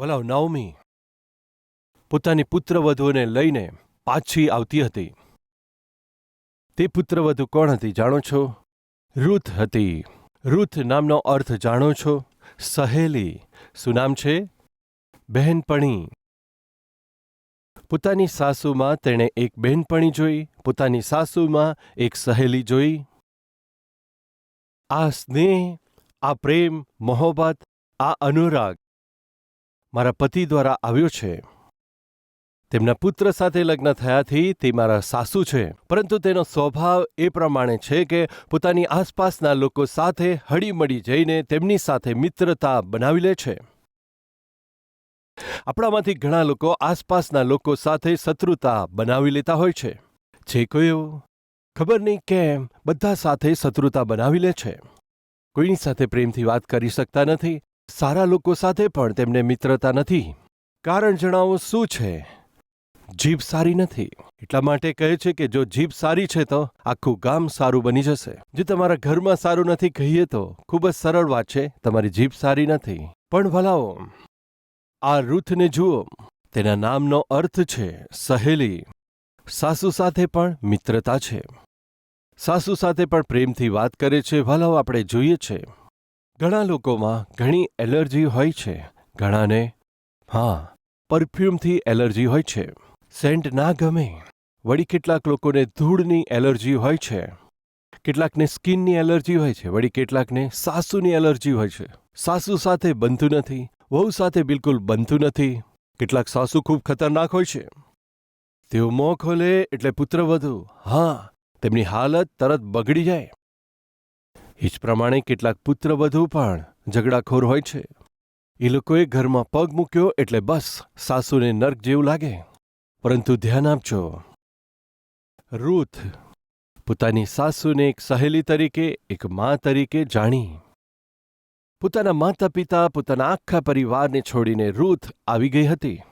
વલાવ નવમી પોતાની પુત્રવધુને લઈને પાછી આવતી હતી. તે પુત્રવધુ કોણ હતી જાણો છો? રૂથ હતી. રૂથ નામનો અર્થ જાણો છો? સહેલી. શું નામ છે? બહેનપણી. પોતાની સાસુમાં તેણે એક બહેનપણી જોઈ, પોતાની સાસુમાં એક સહેલી જોઈ. આ સ્નેહ, આ પ્રેમ, મોહબ્બત, આ અનુરાગ મારા પતિ દ્વારા આવ્યો છે. તેમના પુત્ર સાથે લગ્ન થયાથી તે મારા સાસુ છે. પરંતુ તેનો સ્વભાવ એ પ્રમાણે છે કે પોતાની આસપાસના લોકો સાથે હળીમળી જઈને તેમની સાથે મિત્રતા બનાવી લે છે. આપણામાંથી ઘણા લોકો આસપાસના લોકો સાથે શત્રુતા બનાવી લેતા હોય છે. છે કોઈ ખબર નહીં કેમ, બધા સાથે શત્રુતા બનાવી લે છે. કોઈની સાથે પ્રેમથી વાત કરી શકતા નથી. સારા લોકો સાથે પણ તેમને મિત્રતા નથી. કારણ જણાવો શું છે? જીભ સારી નથી. એટલા માટે કહે છે કે જો જીભ સારી છે તો આખું ગામ સારું બની જશે. જો તમારા ઘરમાં સારું નથી કહીએ તો ખૂબ જ સરળ વાત છે, તમારી જીભ સારી નથી. પણ ભલાઓ, આ રૂથને જુઓ. તેના નામનો અર્થ છે સહેલી. સાસુ સાથે પણ મિત્રતા છે. સાસુ સાથે પણ પ્રેમથી વાત કરે છે. ભલાઓ, આપણે જોઈએ છે. ઘણા લોકોમાં ઘણી એલર્જી હોય છે. ઘણાને, હા, પરફ્યુમથી એલર્જી હોય છે. સેન્ટ ના ગમે. વળી કેટલાક લોકોને ધૂળની એલર્જી હોય છે. કેટલાકને સ્કિનની એલર્જી હોય છે. વળી કેટલાકને સાસુની એલર્જી હોય છે. સાસુ સાથે બનતું નથી. વહુ સાથે બિલકુલ બનતું નથી. કેટલાક સાસુ ખૂબ ખતરનાક હોય છે. તેઓ મોં ખોલે એટલે પુત્રવધુ હા, તેમની હાલત તરત બગડી જાય. એ જ પ્રમાણે કેટલાક પુત્રવધુ પણ ઝઘડાખોર હોય છે. એ લોકોએ ઘરમાં પગ મૂક્યો એટલે બસ સાસુને નર્ક જેવું લાગે. પરંતુ ધ્યાન આપજો. રૂથ પોતાની સાસુને એક સહેલી તરીકે, એક મા તરીકે જાણી. પોતાના માતા પિતા પોતાના આખા પરિવારને છોડીને રૂથ આવી ગઈ હતી.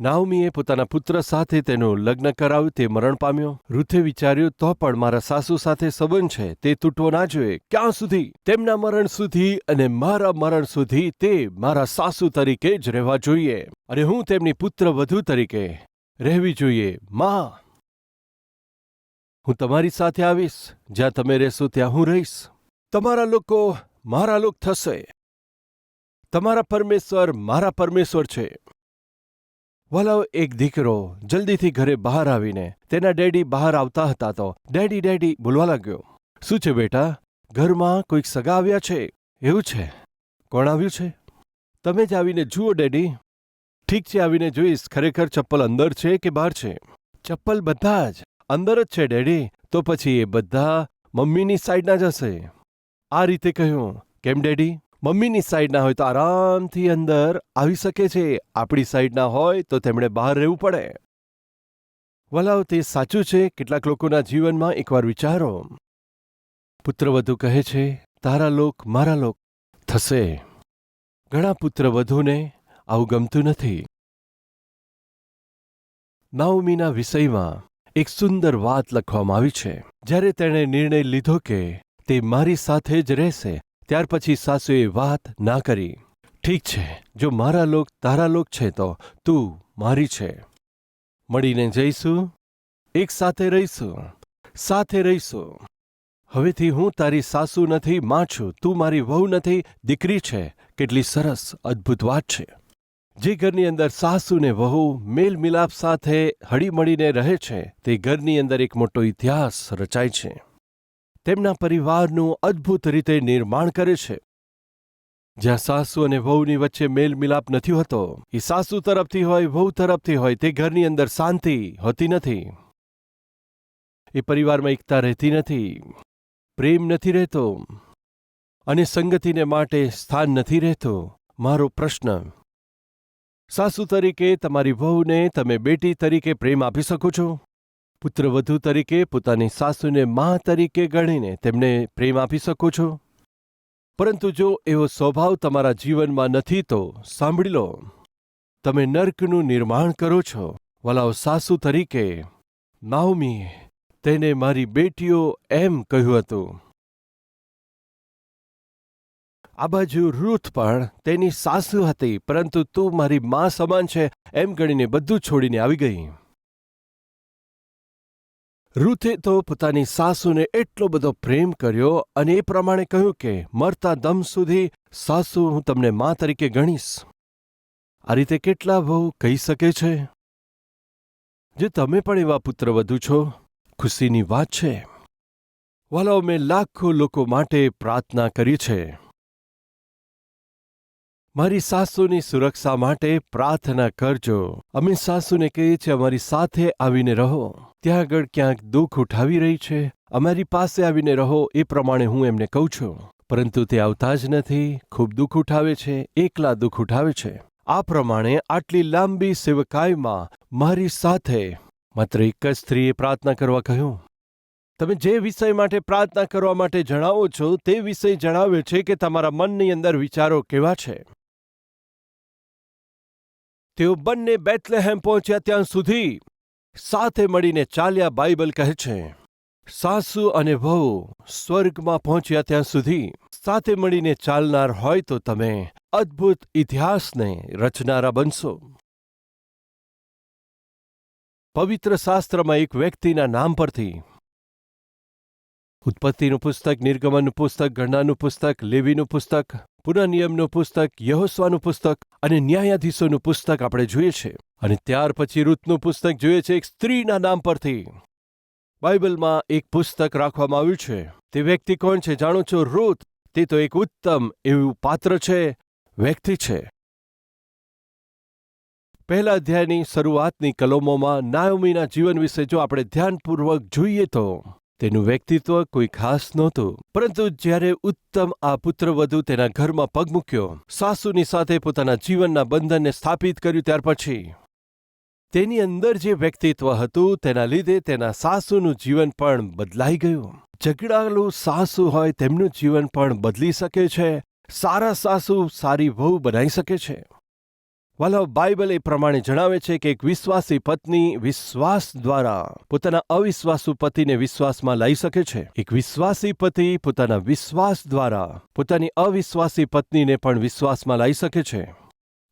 નાઓમીએ પોતાના પુત્ર સાથે તેનું લગ્ન કરાવ્યું, તે મરણ પામ્યો. રૂથે વિચાર્યું, તો પણ મારા સાસુ સાથે સંબંધ છે, તે તૂટવો ના જોઈએ. ક્યાં સુધી? તેમના મરણ સુધી અને મારા મરણ સુધી તે મારા સાસુ તરીકે જ રહેવા જોઈએ અને હું તેમની પુત્ર વધુ તરીકે રહેવી જોઈએ. માં. હું તમારી સાથે આવીશ. જ્યાં તમે રહેશો, ત્યાં હું રહીશ. તમારા લોકો મારા લોક થશે. તમારા પરમેશ્વર મારા પરમેશ્વર છે. વલાવ એક દીકરો જલ્દીથી ઘરે બહાર આવીને તેના ડેડી બહાર આવતા હતા તો ડેડી ડેડી બોલવા લાગ્યો, શું છે બેટા? ઘરમાં કોઈક સગા આવ્યા છે? એવું છે? કોણ આવ્યું છે? તમે જ આવીને જુઓ ડેડી. ઠીક છે, આવીને જોઈશ. ખરેખર ચપ્પલ અંદર છે કે બહાર છે? ચપ્પલ બધા જ. અંદર જ છે ડેડી. તો પછી એ બધા મમ્મીની સાઈડના જ હશે. આ રીતે કહ્યું. કેમ ડેડી? મમ્મીની સાઈડના હોય તો આરામથી અંદર આવી શકે છે. આપણી સાઈડના હોય તો તેમણે બહાર રહેવું પડે. વલાવ, તે સાચું છે? કેટલાક લોકોના જીવનમાં એકવાર વિચારો. પુત્રવધુ કહે છે, તારા લોક મારા લોક થશે. ઘણા પુત્રવધુને આવું ગમતું નથી. નાઓમીના વિષયમાં એક સુંદર વાત લખવામાં આવી છે. જ્યારે તેણે નિર્ણય લીધો કે તે મારી સાથે જ રહેશે ત્યાર પછી સાસુએ વાત ના કરી. ઠીક છે, જો મારા લોક તારા લોક છે તો તું મારી છે. મળીને જઈશું? એક સાથે રહીશું સાથે રહીશું. હવેથી હું તારી સાસુ નથી, માં છું, તું મારી વહુ નથી, દીકરી છે. કેટલી સરસ, અદ્ભુત વાત છે. જે ઘરની અંદર સાસુ ને વહુ મેલ મિલાપ સાથે હળીમળીને રહે છે, તે ઘરની અંદર એક મોટો ઇતિહાસ રચાય છે. તેમના પરિવારનું અદ્ભુત રીતે નિર્માણ કરે છે. જ્યાં સાસુ અને વહુની વચ્ચે મેલ મિલાપ નથી હોતો, એ સાસુ તરફથી હોય, વહુ તરફથી હોય, તે ઘરની અંદર શાંતિ હોતી નથી. એ પરિવારમાં એકતા રહેતી નથી, પ્રેમ નથી રહેતો અને સંગતિને માટે સ્થાન નથી રહેતું. મારો પ્રશ્ન, સાસુ તરીકે તમારી વહુને તમે બેટી તરીકે પ્રેમ આપી શકો છો? પુત્રવધુ તરીકે, પોતાની સાસુને મા તરીકે ગણીને તેમને પ્રેમ આપી શકો છો? પરંતુ જો એવો સ્વભાવ તમારા જીવનમાં નથી, તો સાંભળી લો. તમે નર્કનું નિર્માણ કરો છો. વલાઓ સાસુ તરીકે નાઓમી તેને મારી બેટીઓ એમ કહ્યું હતું. આ બાજુ રૂથ પણ તેની સાસુ હતી, પરંતુ તું મારી મા સમાન છે, એમ ગણીને બધું છોડીને આવી ગઈ. રૂથે તો પોતાની સાસુને એટલો બધો પ્રેમ કર્યો અને એ પ્રમાણે કહ્યું કે, મરતા દમ સુધી સાસુ હું તમને મા તરીકે ગણીશ. આ રીતે કેટલા વહુ કહી શકે છે? જે તમે પણ એવા પુત્રવધુ છો, ખુશીની વાત છે. વાલાઓ મેં લાખો લોકો માટે પ્રાર્થના કરી છે. મારી સાસુની સુરક્ષા માટે પ્રાર્થના કરજો. અમે સાસુને કહીએ છીએ, અમારી સાથે આવીને રહો. ત્યાં આગળ ક્યાંક દુઃખ ઉઠાવી રહી છે. અમારી પાસે આવીને રહો, એ પ્રમાણે હું એમને કહું છું. પરંતુ તે આવતા જ નથી. ખૂબ દુઃખ ઉઠાવે છે, એકલા દુઃખ ઉઠાવે છે. આ પ્રમાણે આટલી લાંબી સેવકાઈમાં મારી સાથે માત્ર એક જ સ્ત્રીએ પ્રાર્થના કરવા કહ્યું. તમે જે વિષય માટે પ્રાર્થના કરવા માટે જણાવો છો, તે વિષય જણાવે છે કે તમારા મનની અંદર વિચારો કેવા છે. તેઓ બંને બેથલેહેમ પહોંચ્યા ત્યાં સુધી સાથે મળીને ચાલ્યા બાઇબલ કહે છે, સાસુ અને વહુ સ્વર્ગમાં પહોંચ્યા ત્યાં સુધી સાથે મળીને ચાલનાર હોય તો તમે અદ્ભુત ઇતિહાસને રચનારા બનશો. પવિત્ર શાસ્ત્રમાં એક વ્યક્તિના નામ પરથી ઉત્પત્તિનું પુસ્તક, નિર્ગમનનું પુસ્તક, ગણનાનું પુસ્તક, લેવીનું પુસ્તક પુનઃનિયમનું પુસ્તક, યહોસ્વાનું પુસ્તક અને ન્યાયાધીશોનું પુસ્તક આપણે જોઈએ છે. અને ત્યાર પછી રૂતનું પુસ્તક જોઈએ છે એક સ્ત્રીના નામ પરથી. બાઇબલમાં એક પુસ્તક રાખવામાં આવ્યું છે. તે વ્યક્તિ કોણ છે જાણો છો? રૂત તે તો એક ઉત્તમ એવું પાત્ર છે, વ્યક્તિ છે. પહેલા અધ્યાયની શરૂઆતની કલમોમાં નાયોમીના જીવન વિશે જો આપણે ધ્યાનપૂર્વક જોઈએ તો તેનું વ્યક્તિત્વ કોઈ ખાસ નહોતું, પરંતુ જ્યારે ઉત્તમ આ પુત્રવધુ તેના ઘરમાં પગ મૂક્યો, સાસુની સાથે પોતાના જીવનના બંધનને સ્થાપિત કર્યું ત્યાર પછી. તેની અંદર જે વ્યક્તિત્વ હતું, તેના લીધે તેના સાસુનું જીવન પણ બદલાઈ ગયું. ઝઘડાલું સાસુ હોય, તેમનું જીવન પણ બદલી શકે છે. સારા સાસુ સારી વહુ બનાવી શકે છે. વાલા બાઇબલ એ પ્રમાણે જણાવે છે કે એક વિશ્વાસી પત્ની વિશ્વાસ દ્વારા પોતાના અવિશ્વાસુ પતિને વિશ્વાસમાં લઈ શકે છે. એક વિશ્વાસી પતિ પોતાના વિશ્વાસ દ્વારા પોતાની અવિશ્વાસી પત્નીને પણ વિશ્વાસમાં લાવી શકે છે.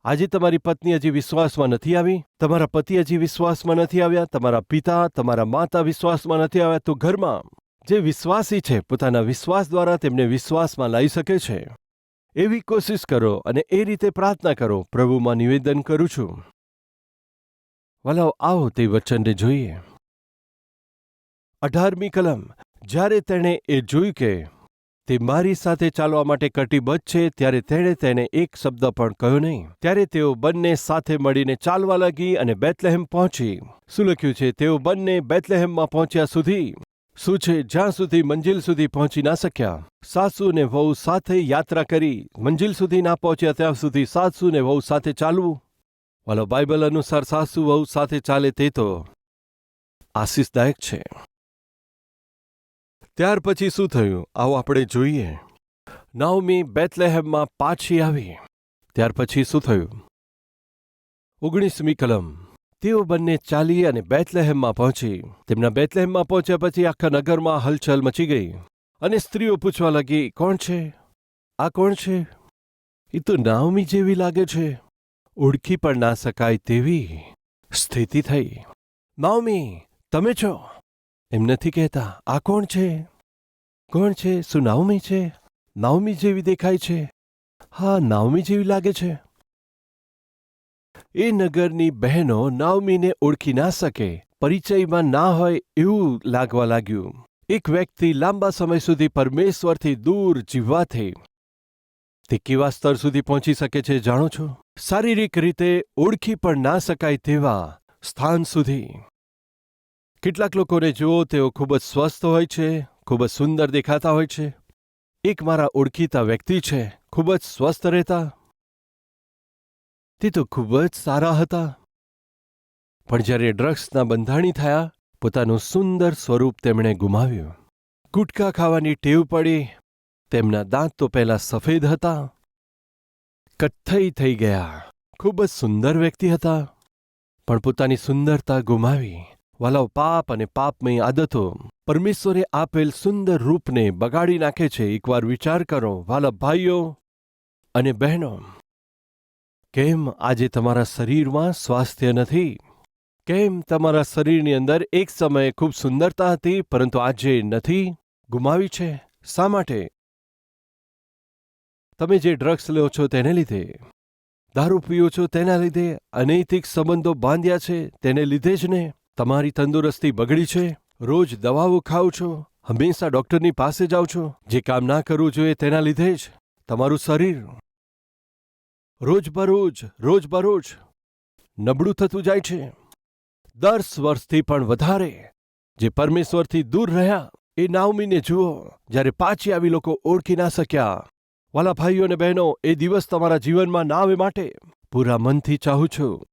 આજે તમારી પત્ની હજી વિશ્વાસમાં નથી આવી? તમારા પતિ હજી વિશ્વાસમાં નથી આવ્યા? તમારા પિતા, તમારા માતા વિશ્વાસમાં નથી આવ્યા? તો ઘરમાં જે વિશ્વાસી છે, પોતાના વિશ્વાસ દ્વારા તેમને વિશ્વાસમાં લાવી શકે છે. એવી કોશિશ કરો અને એ રીતે પ્રાર્થના કરો. પ્રભુમાં નિવેદન કરું છું. વલાવ આવો તે વચનને જોઈએ. અઢારમી કલમ. જ્યારે તેણે એ જોયું કે તે મારી સાથે ચાલવા માટે કટિબદ્ધ છે, ત્યારે તેણે તેને એક શબ્દ પણ કહ્યો નહીં. ત્યારે તેઓ બંને સાથે મળીને ચાલવા લાગી અને બેતલેહેમ પહોંચી. શું લખ્યું છે? તેઓ બંને બેતલેહેમમાં પહોંચ્યા સુધી શું છે જ્યાં સુધી મંજિલ સુધી પહોંચી ના શક્યા. સાસુ ને વહુ સાથે યાત્રા કરી, મંજિલ સુધી ના પહોંચ્યા ત્યાં સુધી સાસુ ને વહુ સાથે ચાલવું. વાલો બાઇબલ અનુસાર સાસુ વહુ સાથે ચાલે તે તો આશીષદાયક છે. ત્યાર પછી શું થયું? આવો આપણે જોઈએ. નાઓમી બેથલેહેમમાં પાછી આવી. ત્યાર પછી શું થયું? ઓગણીસમી કલમ. તેઓ બંને ચાલી અને બેથલેહેમમાં પહોંચી. તેમના બેથલેહેમમાં પહોંચ્યા પછી આખા નગરમાં હલચલ મચી ગઈ અને સ્ત્રીઓ પૂછવા લાગી, કોણ છે? આ કોણ છે? એ તો નાવમી જેવી લાગે છે. ઓળખી પણ ના શકાય તેવી સ્થિતિ થઈ. નાવમી તમે છો? એમ નથી કહેતા. આ કોણ છે? કોણ છે? શું નાવમી છે? નાવમી જેવી દેખાય છે? હા નાવમી જેવી લાગે છે. એ નગરની બહેનો નાવમીને ઓળખી ના શકે, પરિચયમાં ના હોય એવું લાગવા લાગ્યું. એક વ્યક્તિ લાંબા સમય સુધી પરમેશ્વરથી દૂર જીવવાથી તે કેવા સ્તર સુધી પહોંચી શકે છે જાણો છો? શારીરિક રીતે ઓળખી પણ ના શકાય તેવા સ્થાન સુધી. કેટલાક લોકોને જુઓ, તેઓ ખૂબ જ સ્વસ્થ હોય છે, ખૂબ જ સુંદર દેખાતા હોય છે. એક મારા ઓળખીતા વ્યક્તિ છે, ખૂબ જ સ્વસ્થ રહેતા તે તો ખૂબ જ સારા હતા. પણ જ્યારે ડ્રગ્સના બંધાણી થયા, પોતાનું સુંદર સ્વરૂપ તેમણે ગુમાવ્યું. ગુટકા ખાવાની ટેવ પડી, તેમના દાંત તો પહેલા સફેદ હતા. કથ્થઈ થઈ ગયા. ખૂબ જ સુંદર વ્યક્તિ હતા. પણ પોતાની સુંદરતા ગુમાવી. વાલાવ પાપ અને પાપમય આદતો પરમેશ્વરે આપેલ સુંદર રૂપને બગાડી નાખે છે. એકવાર વિચાર કરો, વાલા ભાઈઓ અને બહેનો કેમ આજે તમારા શરીરમાં સ્વાસ્થ્ય નથી? કેમ તમારા શરીરની અંદર એક સમયે ખૂબ સુંદરતા હતી, પરંતુ આજે નથી? ગુમાવી છે? શા માટે? તમે જે ડ્રગ્સ લો છો તેને લીધે, દારૂ પીઓ છો તેના લીધે, અનૈતિક સંબંધો બાંધ્યા છે તેને લીધે જ ને? તમારી તંદુરસ્તી બગડી છે? રોજ દવાઓ ખાઓ છો? હંમેશા ડૉક્ટરની પાસે જાઓ છો? જે કામ ના કરવું જોઈએ તેના લીધે જ? તમારું શરીર રોજબરોજ રોજબરોજ નબળું થતું જાય છે. દસ વર્ષથી પણ વધારે. જે પરમેશ્વરથી દૂર રહ્યા, એ નાવમીને જુઓ. જ્યારે પાછી આવી લોકો ઓળખી ના શક્યા. વાલા ભાઈઓ અને બહેનો, એ દિવસ તમારા જીવનમાં ના આવે માટે પૂરા મનથી ચાહું છું.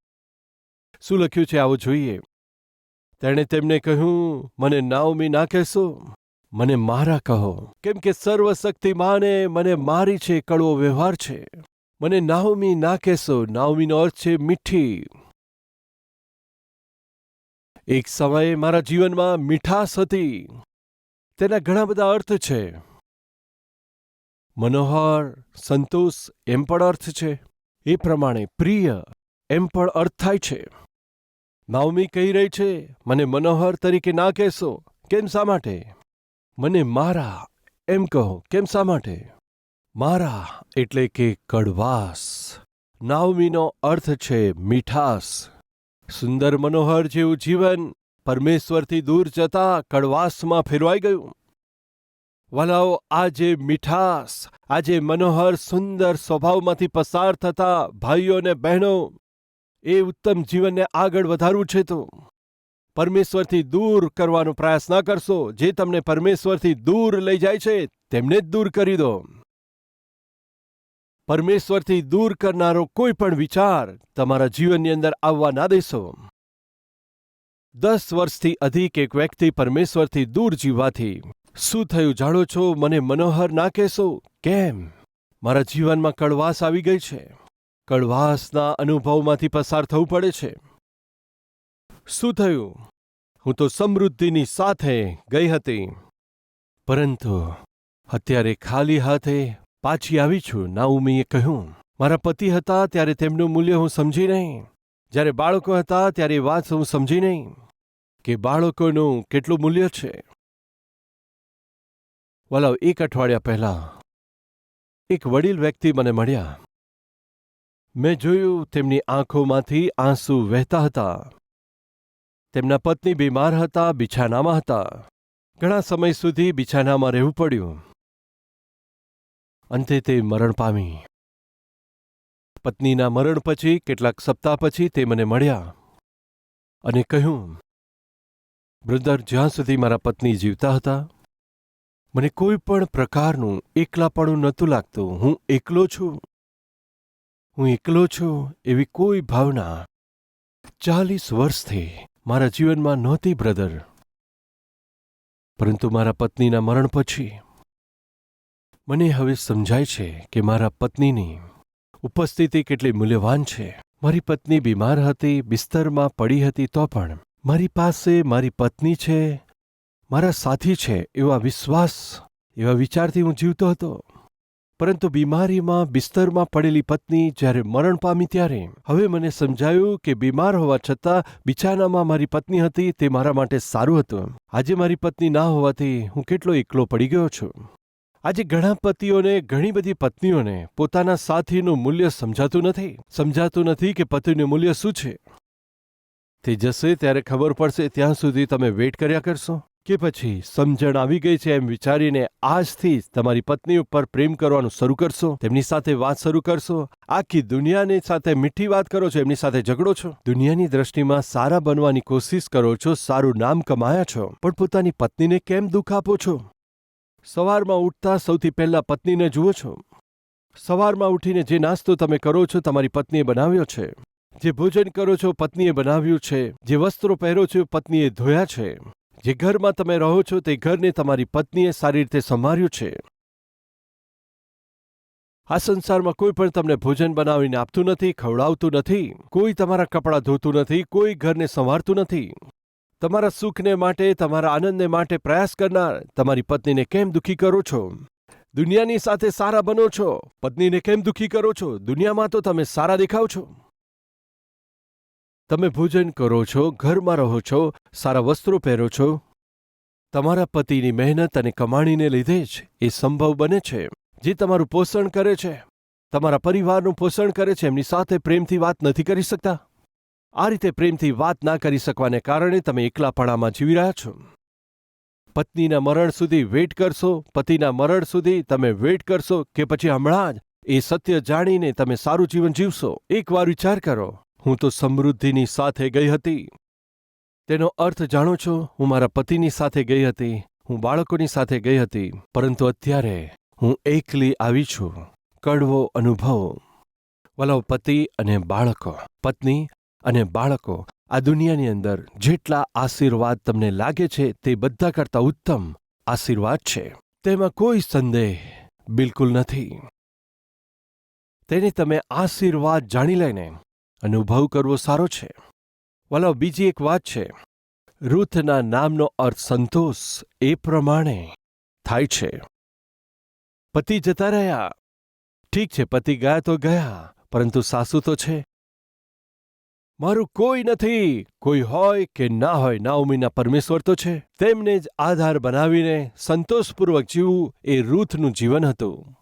શું લખ્યું છે આવું જોઈએ? તેણે તેમને કહ્યું, મને નાવમી ના કહેશો, મને મારા કહો. કેમ કે સર્વશક્તિમાને મને મારી છે, કડવો વ્યવહાર છે. મને નાવમી ના કહેશો નાવમીનો અર્થ છે મીઠી. એક સમયે મારા જીવનમાં મીઠાશ હતી. તેના ઘણા બધા અર્થ છે. મનોહર, સંતોષ એમ પણ અર્થ છે. એ પ્રમાણે પ્રિય એમ પણ અર્થ થાય છે. નાવમી કહી રહી છે, મને મનોહર તરીકે ના કહેશો. કેમ શા માટે? મને મારા એમ કહો, કેમ શા માટે? મારા એટલે કે કડવાસ. નાવમીનો અર્થ છે મીઠાસ. સુંદર મનોહર જેવું જીવન પરમેશ્વરથી દૂર જતા કડવાસમાં ફેરવાઈ ગયું. વલાઓ, આજે મીઠાસ, આજે મનોહર, સુંદર સ્વભાવમાંથી પસાર થતા ભાઈઓ અને બહેનો, એ ઉત્તમ જીવનને આગળ વધારવું છે તો. પરમેશ્વરથી દૂર કરવાનો પ્રયાસ ના કરશો. જે તમને પરમેશ્વરથી દૂર લઈ જાય છે, તેમને જ દૂર કરી દો. પરમેશ્વરથી દૂર કરનારો કોઈ પણ વિચાર તમારા જીવનની અંદર આવવા ના દેશો. દસ વર્ષથી અધિક એક વ્યક્તિ પરમેશ્વરથી દૂર જીવવાથી શું થયું જાણો છો? મને મનોહર ના કહેશો? કેમ? મારા જીવનમાં કડવાશ આવી ગઈ છે. કડવાશના અનુભવમાંથી પસાર થવું પડે છે. શું થયું? હું તો સમૃદ્ધિની સાથે ગઈ હતી. પરંતુ અત્યારે ખાલી હાથે પાછી આવી છું, નાઉમીએ કહ્યું. મારા પતિ હતા ત્યારે તેમનું મૂલ્ય હું સમજી નહીં. જ્યારે બાળકો હતા ત્યારે વાત હું સમજી નહીં. કે બાળકોનું કેટલું મૂલ્ય છે? વલાવ, એક અઠવાડિયા પહેલા એક વડીલ વ્યક્તિ મને મળ્યા. મેં જોયું તેમની આંખોમાંથી આંસુ વહેતા હતા. તેમના પત્ની બીમાર હતા, બિછાનામાં હતા. ઘણા સમય સુધી બિછાનામાં રહેવું પડ્યું. અંતે તે મરણ પામી. પત્નીના મરણ પછી, કેટલાક સપ્તાહ પછી તે મને મળ્યા અને કહ્યું, બ્રધર, જ્યાં સુધી મારા પત્ની જીવતા હતા, મને કોઈ પણ પ્રકારનું એકલાપણું નહોતું લાગતું. હું એકલો છું. હું એકલો છું એવી કોઈ ભાવના ચાલીસ વર્ષથી મારા જીવનમાં નહોતી, બ્રધર. પરંતુ મારા પત્નીના મરણ પછી મને હવે સમજાય છે કે મારા પત્નીની ઉપસ્થિતિ કેટલી મૂલ્યવાન છે. મારી પત્ની બીમાર હતી, બિસ્તરમાં પડી હતી, તો પણ મારી પાસે મારી પત્ની છે, મારા સાથી છે એવા વિશ્વાસ, એવા વિચારથી હું જીવતો હતો. પરંતુ બીમારીમાં, બિસ્તરમાં પડેલી પત્ની જ્યારે મરણ પામી ત્યારે હવે મને સમજાયું કે બીમાર હોવા છતાં બિછાનામાં મારી પત્ની હતી તે મારા માટે સારું હતું. આજે મારી પત્ની ના હોવાથી હું કેટલો એકલો પડી ગયો છું. આજે ઘણા પતિઓને, ઘણી બધી પત્નીઓને પોતાના સાથીનું મૂલ્ય સમજાતું નથી. સમજાતું નથી કે પતિનું મૂલ્ય શું છે. તે જશે ત્યારે ખબર પડશે ત્યાં સુધી તમે વેઇટ કર્યા કરશો. કે પછી સમજણ આવી ગઈ છે એમ વિચારીને આજથી જ તમારી પત્ની ઉપર પ્રેમ કરવાનું શરૂ કરશો. તેમની સાથે વાત શરૂ કરશો. આખી દુનિયાની સાથે મીઠી વાત કરો છો, એમની સાથે ઝઘડો છો. દુનિયાની દ્રષ્ટિમાં સારા બનવાની કોશિશ કરો છો, સારું નામ કમાયા છો. પણ પોતાની પત્નીને કેમ દુઃખ આપો છો? સવારમાં ઉઠતા સૌથી પહેલા પત્નીને જુઓ છો. સવારમાં ઉઠીને જે નાસ્તો તમે કરો છો તમારી પત્નીએ બનાવ્યો છે. જે ભોજન કરો છો પત્નીએ બનાવ્યું છે. જે વસ્ત્રો પહેરો છો પત્નીએ ધોયા છે. જે ઘરમાં તમે રહો છો તે ઘરને તમારી પત્નીએ સારી રીતે સંભાળ્યું છે. આ સંસારમાં કોઈ પણ તમને ભોજન બનાવીને આપતું નથી, ખવડાવતું નથી, કોઈ તમારા કપડાં ધોતું નથી, કોઈ ઘરને સંવારતું નથી. તમારા સુખને માટે, તમારા આનંદને માટે પ્રયાસ કરનાર, તમારી પત્નીને કેમ દુઃખી કરો છો? દુનિયાની સાથે સારા બનો છો? પત્નીને કેમ દુઃખી કરો છો? દુનિયામાં તો તમે સારા દેખાવ છો. તમે ભોજન કરો છો, ઘરમાં રહો છો, સારા વસ્ત્રો પહેરો છો. તમારા પતિની મહેનત અને કમાણીને લીધે જ એ સંભવ બને છે, જે તમારું પોષણ કરે છે. તમારા પરિવારનું પોષણ કરે છે, એમની સાથે પ્રેમથી વાત નથી કરી શકતા. આ રીતે પ્રેમથી વાત ના કરી શકવાને કારણે તમે એકલાપણામાં જીવી રહ્યા છો. પત્નીના મરણ સુધી વેઇટ કરશો, પતિના મરણ સુધી તમે વેઇટ કરશો કે પછી હમણાં જ એ સત્ય જાણીને તમે સારું જીવન જીવશો એકવાર વિચાર કરો, હું તો સમૃદ્ધિની સાથે ગઈ હતી. તેનો અર્થ જાણો છો, હું મારા પતિની સાથે ગઈ હતી, હું બાળકોની સાથે ગઈ હતી, પરંતુ અત્યારે હું એકલી આવી છું. કડવો અનુભવ. વલાવ પતિ અને બાળકો, પત્ની અને બાળકો, આ દુનિયાની અંદર જેટલા આશીર્વાદ તમને લાગે છે તે બધા કરતા ઉત્તમ આશીર્વાદ છે. તેમાં કોઈ સંદેહ બિલકુલ નથી. તેને તમે આશીર્વાદ જાણી લઈને અનુભવ કરવો સારો છે. વલો, બીજી એક વાત છે. રૂથના નામનો અર્થ સંતોષ એ પ્રમાણે થાય છે. પતિ જતા રહ્યા. ઠીક છે, પતિ ગયા તો ગયા, પરંતુ સાસુ તો છે. મારું કોઈ નથી. કોઈ હોય કે ના હોય, નાઓમીના પરમેશ્વર તો છે. તેમને જ આધાર બનાવીને સંતોષપૂર્વક જીવવું એ રૂથનું જીવન હતું.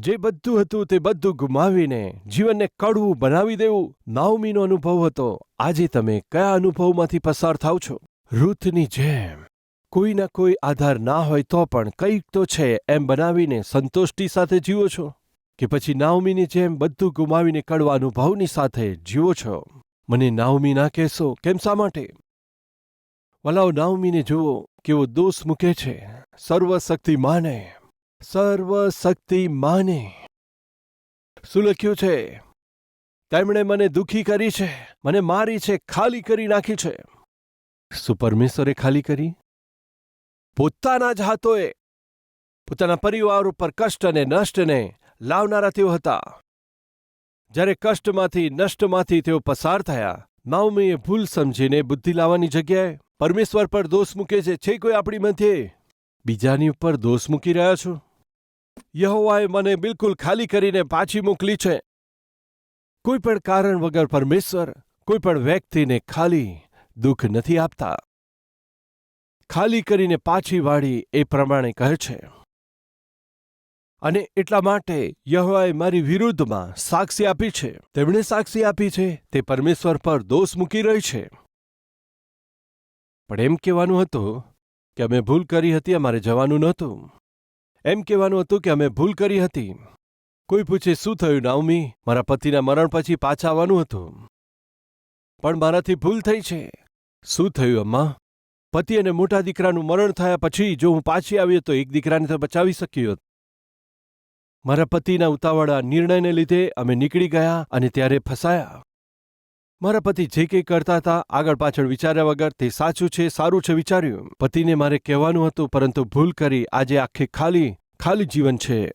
જે બધું હતું તે બધું ગુમાવીને જીવનને કડવું બનાવી દેવું નાઓમીનો અનુભવ હતો. આજે તમે કયા અનુભવમાંથી પસાર થાવ છો? રૂથની જેમ. કોઈના કોઈ આધાર ના હોય તો પણ કંઈક તો છે એમ બનાવીને સંતોષટી સાથે જીવો છો? કે પછી નાઓમીની જેમ બધું ગુમાવીને કડવા અનુભવની સાથે જીવો છો? મને નાઓમી ના કહેશો, કેમ શા માટે? વલાઓ નાઓમીને જુઓ, કેવો દોષ મૂકે છે. સર્વશક્તિ માને સર્વશક્તિ માને શું લખ્યું છે? તેમણે મને દુખી કરી છે, મને મારી છે, ખાલી કરી નાખી છે. શું પરમેશ્વરે ખાલી કરી? પોતાના જ હાથોએ. પોતાના પરિવાર ઉપર કષ્ટ અને નષ્ટને લાવનારા તેઓ હતા. જ્યારે કષ્ટમાંથી, નષ્ટમાંથી તેઓ પસાર થયા, નાઓમીએ ભૂલ સમજીને બુદ્ધિ લાવવાની જગ્યાએ પરમેશ્વર પર દોષ મૂકે છે. છે કોઈ આપણી મધ્યે? બીજાની ઉપર દોષ મૂકી રહ્યા છો? યહોવાએ મને બિલકુલ ખાલી કરીને પાછી મોકલી છે. કોઈ પણ કારણ વગર પરમેશ્વર, કોઈ પણ વ્યક્તિને ખાલી દુઃખ નથી આપતા. ખાલી કરીને પાછી વાળી એ પ્રમાણે કહે છે. અને એટલા માટે યહોવાએ મારી વિરુદ્ધમાં સાક્ષી આપી છે. તેમણે સાક્ષી આપી છે, તે પરમેશ્વર પર દોષ મૂકી રહી છે. પણ એમ કહેવાનું હતું કે અમે ભૂલ કરી હતી, અમારે જવાનું નહોતું. એમ કહેવાનું હતું કે અમે ભૂલ કરી હતી. કોઈ પૂછે, શું થયું નાવમી મારા પતિના મરણ પછી પાછા આવવાનું હતું? પણ મારાથી ભૂલ થઈ છે. શું થયું, અમ્મા? પતિ અને મોટા દીકરાનું મરણ થયા પછી જો હું પાછી આવી તો એક દીકરાને તો બચાવી શક્યો મારા પતિના ઉતાવળા નિર્ણયને લીધે અમે નીકળી ગયા અને ત્યારે ફસાયા. મારા પતિ જે કંઈ કરતા હતા આગળ પાછળ વિચાર્યા વગર તે સાચું છે, સારું છે વિચાર્યું. પતિને મારે કહેવાનું હતું, પરંતુ ભૂલ કરી આજે આખે ખાલી ખાલી જીવન છે.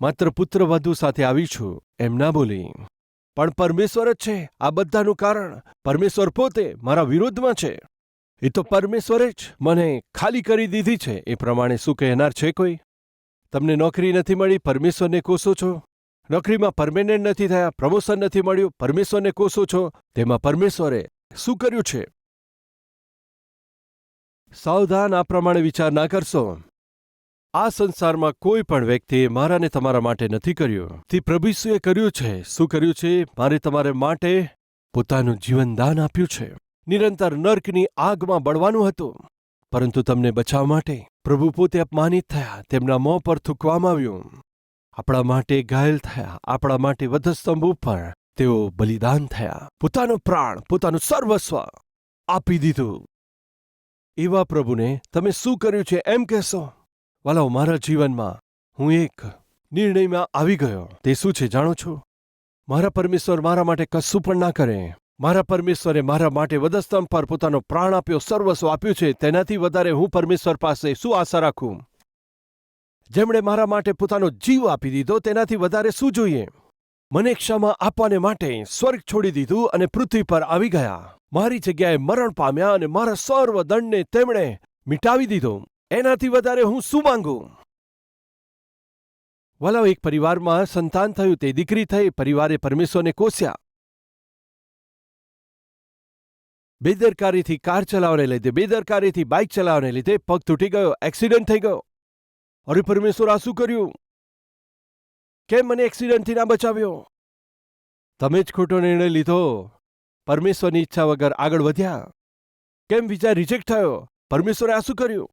માત્ર પુત્ર વધુ સાથે આવી છું, એમ ના બોલી. પણ પરમેશ્વર જ છે, આ બધાનું કારણ. પરમેશ્વર પોતે મારા વિરોધમાં છે. એ તો પરમેશ્વરે જ મને ખાલી કરી દીધી છે, એ પ્રમાણે શું કહેનાર છે કોઈ? તમને નોકરી નથી મળી, પરમેશ્વરને કોસો છો? નોકરીમાં પરમેનન્ટ નથી થયા, પ્રમોશન નથી મળ્યું, પરમેશ્વરને કોસો છો? તેમાં પરમેશ્વરે શું કર્યું છે? સાવધાન આ પ્રમાણે વિચાર ના કરશો. આ સંસારમાં કોઈ પણ વ્યક્તિએ મારાને તમારા માટે નથી કર્યું. તે પ્રભુસુએ કર્યું છે. શું કર્યું છે? મારે તમારે માટે પોતાનું જીવનદાન આપ્યું છે. નિરંતર નર્કની આગમાં બળવાનું હતું. પરંતુ તમને બચાવવા માટે પ્રભુ પોતે અપમાનિત થયા, તેમના મોં પર થૂકવામાં આવ્યું. આપણા માટે ઘાયલ થયા, આપણા માટે વધસ્તંભ ઉપર તેઓ બલિદાન થયા. પોતાનો પ્રાણ, પોતાનું સર્વસ્વ આપી દીધું. એવા પ્રભુને તમે શું કર્યું છે એમ કહેશો? વાલાઓ મારા જીવનમાં, હું એક નિર્ણયમાં આવી ગયો. તે શું છે જાણો છો? મારા પરમેશ્વર મારા માટે કશું પણ ના કરે. મારા પરમેશ્વરે મારા માટે વધસ્તંભ પર પોતાનો પ્રાણ આપ્યો, સર્વસ્વ આપ્યું છે. તેનાથી વધારે હું પરમેશ્વર પાસે શું આશા રાખું? જેમણે મારા માટે પોતાનો જીવ આપી દીધો, તેનાથી વધારે શું જોઈએ? મને ક્ષમા આપવાને માટે સ્વર્ગ છોડી દીધું અને પૃથ્વી પર આવી ગયા. મારી જગ્યાએ મરણ પામ્યા અને મારા સર્વ દંડને તેમણે મિટાવી દીધો. એનાથી વધારે હું શું માંગુ? વલાવ એક પરિવારમાં સંતાન થયું, તે દીકરી થઈ, પરિવારે પરમેશ્વરને કોસ્યા. બેદરકારીથી કાર ચલાવવાને લીધે, બેદરકારીથી બાઇક ચલાવવાને લીધે પગ તૂટી ગયો, એક્સિડન્ટ થઈ ગયો. અરે પરમેશ્વર, આ શું કર્યું? કેમ મને એક્સિડન્ટથી ના બચાવ્યો? તમે જ ખોટો નિર્ણય લીધો. પરમેશ્વરની ઈચ્છા વગર આગળ વધ્યા. કેમ વિચાર રિજેક્ટ થયો? પરમેશ્વરે આ શું કર્યું?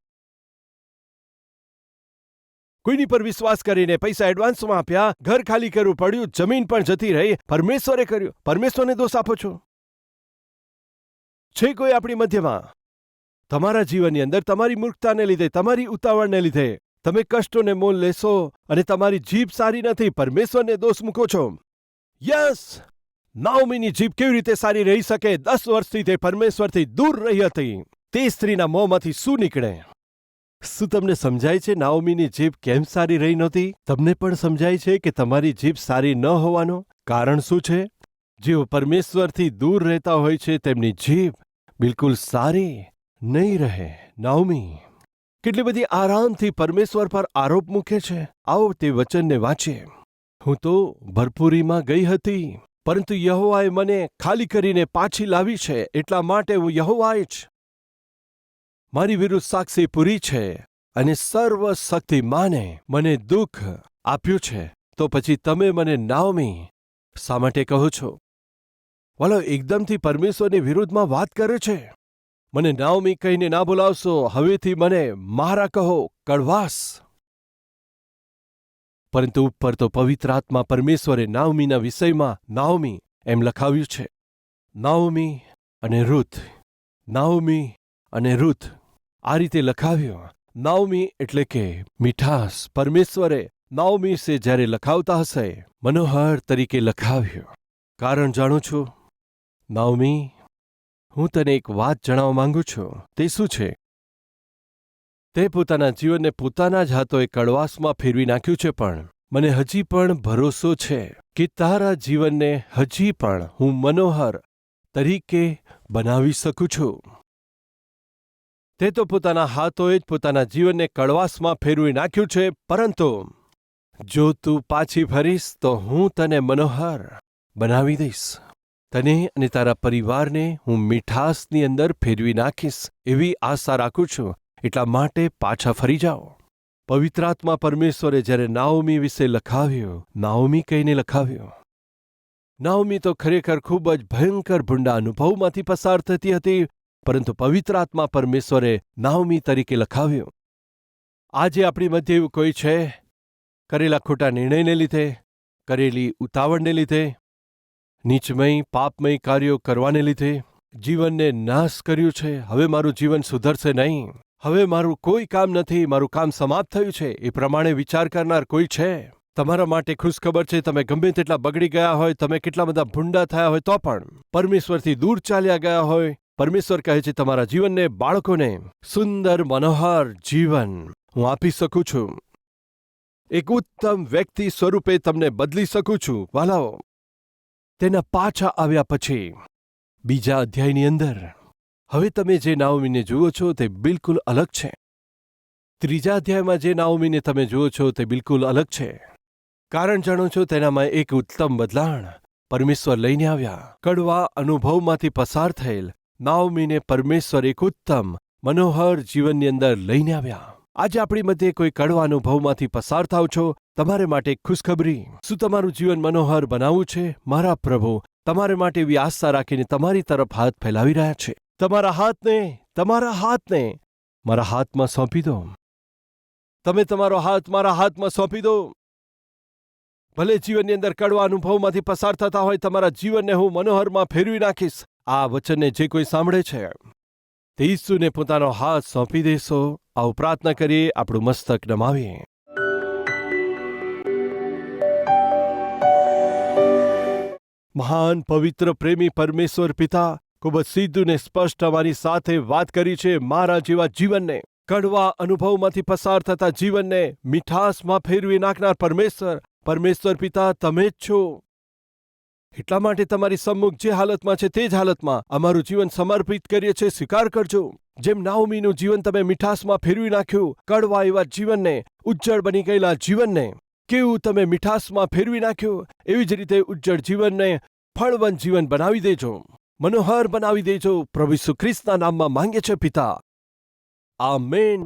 કોઈની પર વિશ્વાસ કરીને પૈસા એડવાન્સમાં આપ્યા, ઘર ખાલી કરવું પડ્યું, જમીન પણ જતી રહી, પરમેશ્વરે કર્યું. પરમેશ્વરને દોષ આપો છો. છે કોઈ આપણી મધ્યમાં. તમારા જીવનની અંદર તમારી મૂર્ખતાને લીધે, તમારી ઉતાવળને લીધે, તમે કષ્ટોને મોલ લેશો અને તમારી જીભ સારી નથી, પરમેશ્વરને દોષ મૂકો છો. યસ! નાઓમીની જીભ કેવી રીતે સારી રહી શકે? દસ વર્ષથી તે પરમેશ્વરથી દૂર રહી હતી. તે સ્ત્રીના મોંમાંથી શું નીકળે? શું તમને સમજાય છે નાઓમીની જીભ કેમ સારી રહી નહોતી? તમને પણ સમજાય છે કે તમારી જીભ સારી ન હોવાનું કારણ શું છે? જેઓ પરમેશ્વરથી દૂર રહેતા હોય છે, તેમની જીભ બિલકુલ સારી નહીં રહે. નાઓમી કેટલી બધી આરામથી પરમેશ્વર પર આરોપ મૂકે છે. આવો તે વચનને વાંચીએ. હું તો ભરપૂરીમાં ગઈ હતી, પરંતુ યહોવાએ મને ખાલી કરીને પાછી લાવી છે, એટલા માટે હું યહોવાય જ મારી વિરુદ્ધ સાક્ષી પૂરી છે અને સર્વ શક્તિમાને મને દુઃખ આપ્યું છે. તો પછી તમે મને નાવમી શા માટે કહો છો? વાલો, એકદમથી પરમેશ્વરની વિરુદ્ધમાં વાત કરે છે. મને નાવમી કહીને ના બોલાવશો, હવેથી મને મારા કહો કડવાસ પરંતુ ઉપર તો પવિત્ર આત્મા પરમેશ્વરે નાવમીના વિષયમાં નાવમી એમ લખાવ્યું છે. નાવમી અને રૂથ. નાવમી અને રૂથ. આ રીતે લખાવ્યું. નાવમી એટલે કે મીઠાસ પરમેશ્વરે નાવમી સે જ્યારે લખાવતા હશે, મનોહર તરીકે લખાવ્યું. કારણ જાણું છું નાવમી હું તને એક વાત જણાવવા માંગુ છું. તે શું છે? તે પોતાના જીવનને પોતાના જ હાથોએ કડવાશમાં ફેરવી નાખ્યું છે પણ. મને હજી પણ ભરોસો છે કે તારા જીવનને હજી પણ હું મનોહર તરીકે બનાવી શકું છું. તે તો પોતાના હાથોએ જ પોતાના જીવનને કડવાશમાં ફેરવી નાખ્યું છે, પરંતુ જો તું પાછી ફરીશ તો હું તને મનોહર બનાવી દઈશ. તને અને તારા પરિવારને હું મીઠાસની અંદર ફેરવી નાખીશ એવી આશા રાખું છું. એટલા માટે પાછા ફરી જાઓ. પવિત્રાત્મા પરમેશ્વરે જ્યારે નાઓમી વિશે લખાવ્યું, નાઓમી કહીને લખાવ્યું, નાઓમી તો ખરેખર ખૂબ જ ભયંકર ભૂંડા અનુભવમાંથી પસાર થતી હતી, પરંતુ પવિત્રાત્મા પરમેશ્વરે નાઓમી તરીકે લખાવ્યું. આજે આપણી મધ્ય એવું કોઈ છે? કરેલા ખોટા નિર્ણયને લીધે, કરેલી ઉતાવળને લીધે નીચમય, પાપમય કાર્યો કરવાને લીધે જીવનને નાશ કર્યું છે. હવે મારું જીવન સુધરશે નહીં. હવે મારું કોઈ કામ નથી, મારું કામ સમાપ્ત થયું છે. એ પ્રમાણે વિચાર કરનાર કોઈ છે. તમારા માટે ખુશખબર છે, તમે ગમે તેટલા બગડી ગયા હોય, તમે કેટલા બધા ભૂંડા થયા હોય, તો પણ પરમેશ્વરથી દૂર ચાલ્યા ગયા હોય. પરમેશ્વર કહે છે, તમારા જીવનને, બાળકોને સુંદર મનોહર જીવન હું આપી શકું છું. એક ઉત્તમ વ્યક્તિ સ્વરૂપે તમને બદલી શકું છું. વાલાઓ તેના પાછા આવ્યા પછી, બીજા અધ્યાયની અંદર, હવે તમે જે નાઓમીને જુઓ છો તે બિલકુલ અલગ છે. ત્રીજા અધ્યાયમાં જે નાઓમીને તમે જુઓ છો તે બિલકુલ અલગ છે. કારણ જાણો છો તેનામાં એક ઉત્તમ બદલાણ, પરમેશ્વર લઈને આવ્યા. કડવા અનુભવમાંથી પસાર થયેલ, નાઓમીને પરમેશ્વર એક ઉત્તમ, મનોહર જીવનની અંદર લઈને આવ્યા. આજે આપણી મધ્યે કોઈ કડવા અનુભવમાંથી પસાર થાવ છો? તમારે માટે ખુશખબરી, શું તમારું જીવન મનોહર બનાવવું છે? મારા પ્રભુ, તમારે માટે એવી આસ્થા રાખીને તમારી તરફ હાથ ફેલાવી રહ્યા છે. તમારા હાથને તમારા હાથને, મારા હાથમાં સોંપી દો. તમે તમારો હાથ મારા હાથમાં સોંપી દો. ભલે જીવનની અંદર કડવા અનુભવમાંથી પસાર થતા હોય, તમારા જીવનને હું મનોહરમાં ફેરવી નાખીશ. આ વચનને જે કોઈ સાંભળે છે, તે ઈસુને પોતાનો હાથ સોંપી દેશો. આવું પ્રાર્થના કરીએ, આપણું મસ્તક નમાવીએ. મહાન પવિત્ર પ્રેમી પરમેશ્વર પિતા, ખૂબ જ સીધું ને સ્પષ્ટ અમારી સાથે વાત કરી છે મારા જેવા જીવનને. કડવા અનુભવમાંથી પસાર થતા જીવનને મીઠાસમાં ફેરવી નાખનાર પરમેશ્વર. પરમેશ્વર પિતા, તમે જ છો. એટલા માટે તમારી સમ્મુખ જે હાલતમાં છે તે જ હાલતમાં અમારું જીવન સમર્પિત કરીએ છીએ, સ્વીકાર કરજો. જેમ નાઓમીનું જીવન તમે મીઠાસમાં ફેરવી નાખ્યું, કડવા એવા જીવનને, ઉજ્જળ બની ગયેલા જીવનને, કેવું તમે મીઠાસમાં ફેરવી નાખ્યું, એવી જ રીતે ઉજ્જળ જીવનને ફળવંત જીવન બનાવી દેજો. મનોહર બનાવી દેજો. પ્રભુ સુખ્રિસ્તના નામમાં માંગે છે પિતા. આ મેન